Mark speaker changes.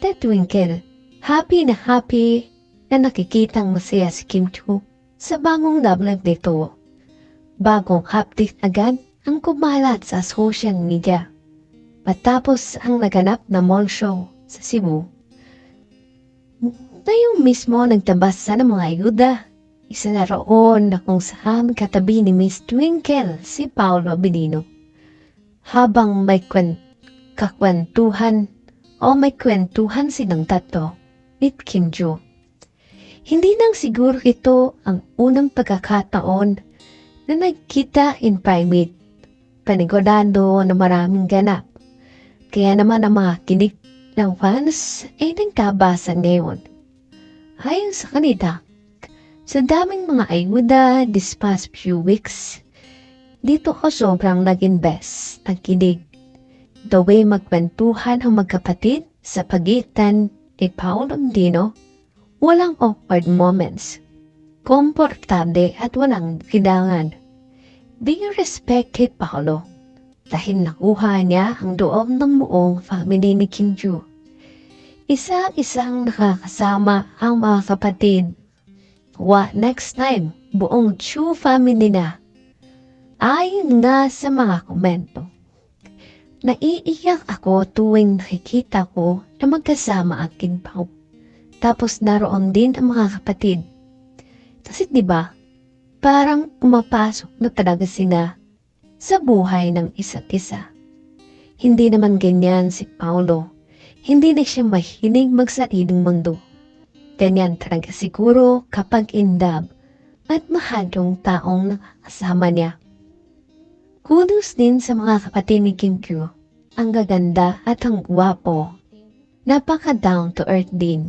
Speaker 1: Mr. Twinkle, happy na happy na nakikitang masaya si Kim Chu sa bagong love nito. Bagong update agad ang kumalat sa social media. Matapos ang naganap na mall show sa Cebu, tayo mismo nagtabasa ng mga ayuda. Isa na roon na kung saan katabi ni Miss Twinkle si Paolo Benino. Habang may kwen kakwentuhan o may kwentuhan silang tatlo with Kim Joo. Hindi nang siguro ito ang unang pagkakataon na nagkita in private. Panigurado na maraming ganap. Kaya naman ang mga kinig ng fans ay nagkabasa ngayon. Ayon sa kanila, sa daming mga ayuda this past few weeks, dito ko sobrang nag-invest, nagkinig. The way magkwentuhan ang magkapatid sa pagitan ni Paolo Dino, walang awkward moments. Komportable at walang kidangan. Being respected Paolo dahil nakuha niya ang loob ng buong family ni Kim Joo. Isa-isang nakakasama ang mga kapatid. What next time, buong Chu family na. Ayon nga sa mga komento. Naiiyak ako tuwing nakikita ko na magkasama ang King Pao. Tapos naroon din ang mga kapatid. Kasi ba? Parang umapasok na talaga sila sa buhay ng isa't isa. Hindi naman ganyan si Paulo. Hindi na siya mahilig magsariling mundo. Ganyan talaga siguro kapag in love at mahal yung taong nakakasama niya. Kudos din sa mga kapatid ni Kim Kyu. Ang gaganda at ang gwapo. Napaka down to earth din.